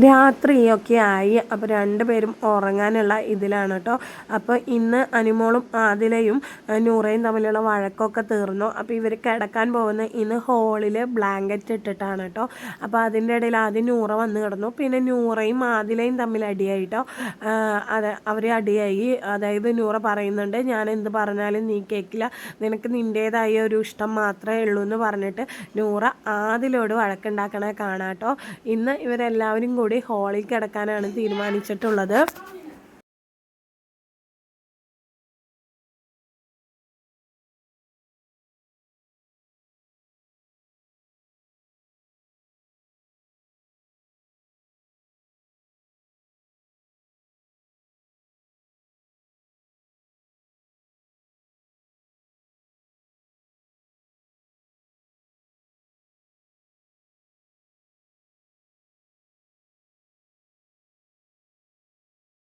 രാത്രിയൊക്കെ ആയി അപ്പോൾ രണ്ടുപേരും ഉറങ്ങാനുള്ള ഇതിലാണ് കേട്ടോ അപ്പോൾ ഇന്ന് അനുമോളും ആദിലയും നൂറയും തമ്മിലുള്ള വഴക്കൊക്കെ തീർന്നു. അപ്പോൾ ഇവർ കിടക്കാൻ പോകുന്ന ഇന്ന് ഹോളിൽ ബ്ലാങ്കറ്റ് ഇട്ടിട്ടാണ് കേട്ടോ അപ്പോൾ അതിന്റെ ഇടയിൽ ആദ്യം നൂറ വന്ന് കിടന്നു. പിന്നെ നൂറയും ആദിലയും തമ്മിൽ അടിയായിട്ടോ അത് അവർ അടിയായി. അതായത് നൂറ പറയുന്നുണ്ട് ഞാൻ എന്ത് പറഞ്ഞാലും നീ കേൾക്കില്ല നിനക്ക് നിന്റേതായ ഒരു ഇഷ്ടം മാത്രമേ ഉള്ളൂ എന്ന് പറഞ്ഞിട്ട് നൂറ ആദിലോട് കാണാം കേട്ടോ ഇന്ന് ഇവരെല്ലാവരും കൂടി ഹോളിൽ കിടക്കാനാണ് തീരുമാനിച്ചിട്ടുള്ളത്.